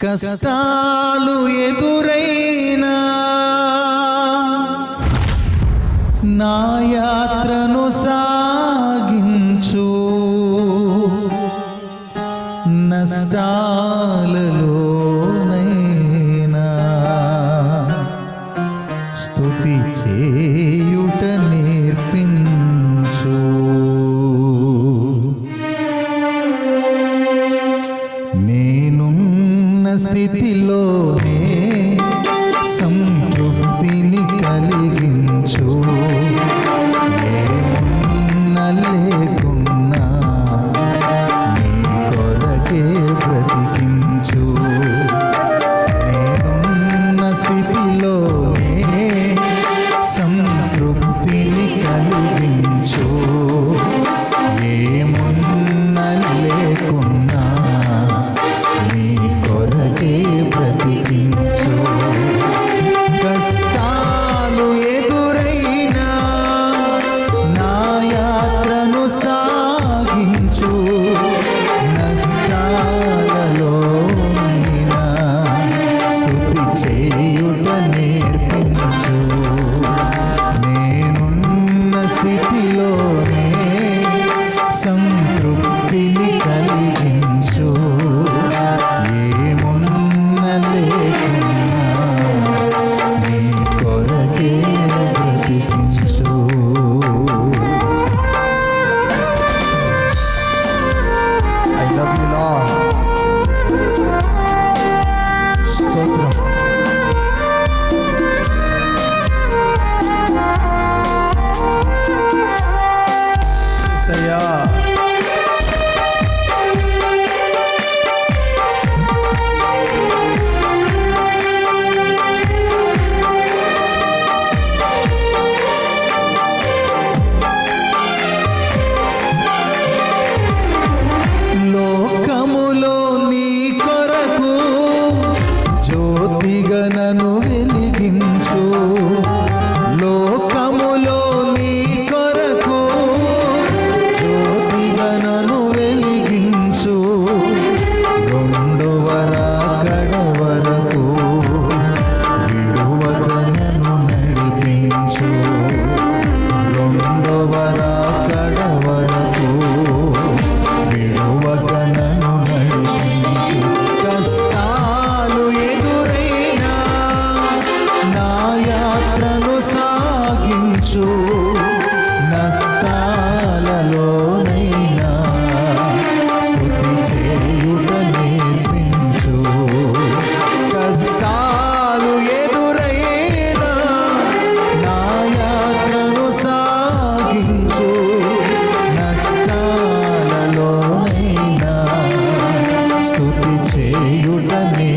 కష్టాలు ఎదురైనా నాయా ചോദിച്ചോ கையுடனே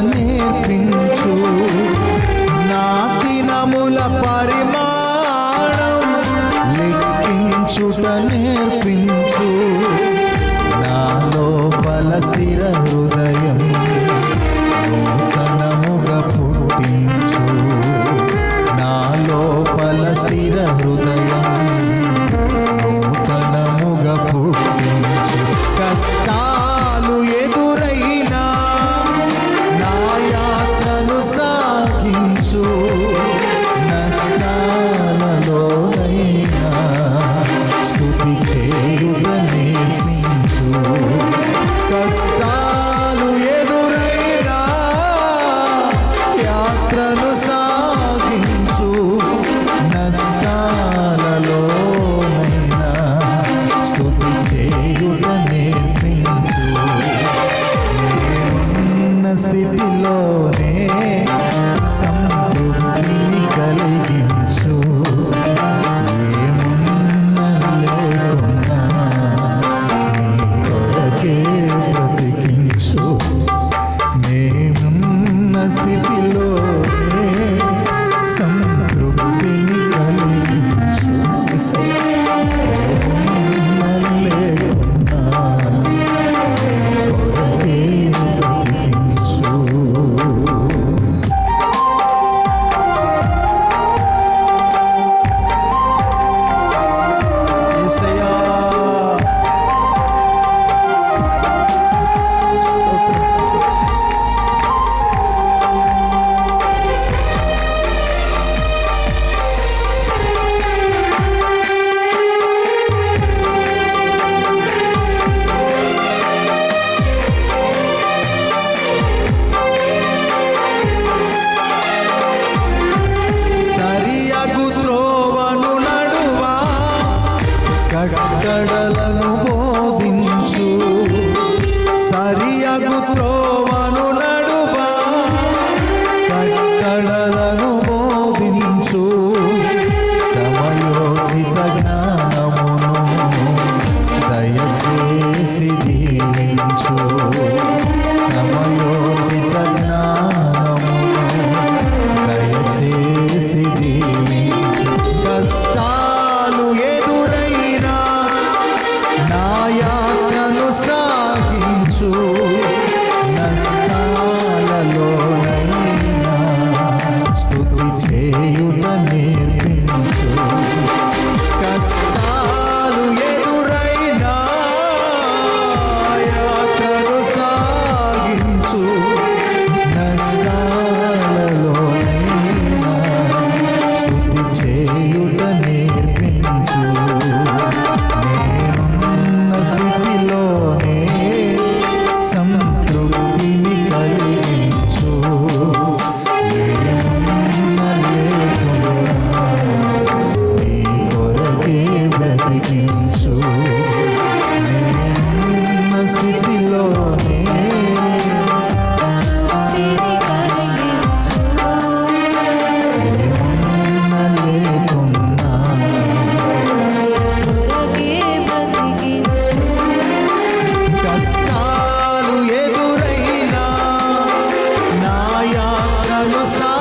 నేర్పించు. నా దినముల పరిమాణం లెక్కించుట నేర్పించు. నా లోపల స్థిర Manu Sa